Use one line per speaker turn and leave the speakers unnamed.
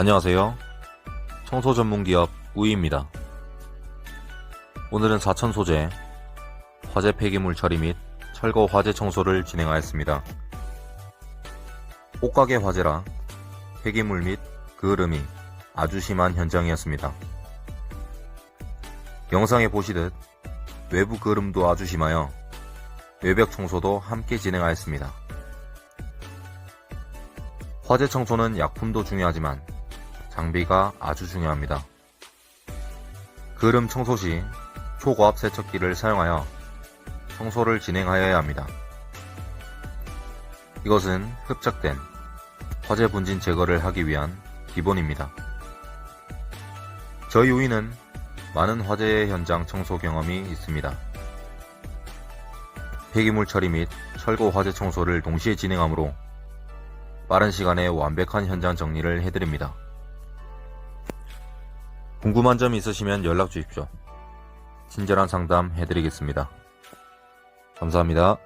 안녕하세요. 청소 전문 기업 우이입니다. 오늘은 사천 소재 화재 폐기물 처리 및 철거 화재 청소를 진행하였습니다. 옷가게 화재라 폐기물 및 그을음이 아주 심한 현장이었습니다. 영상에 보시듯 외부 그을음도 아주 심하여 외벽 청소도 함께 진행하였습니다. 화재 청소는 약품도 중요하지만 장비가 아주 중요합니다. 그름 청소 시 초고압 세척기를 사용하여 청소를 진행하여야 합니다. 이것은 흡착된 화재 분진 제거를 하기 위한 기본입니다. 저희 우이는 많은 화재 현장 청소 경험이 있습니다. 폐기물 처리 및 철거 화재 청소를 동시에 진행하므로 빠른 시간에 완벽한 현장 정리를 해드립니다. 궁금한 점 있으시면 연락 주십시오. 친절한 상담 해드리겠습니다. 감사합니다.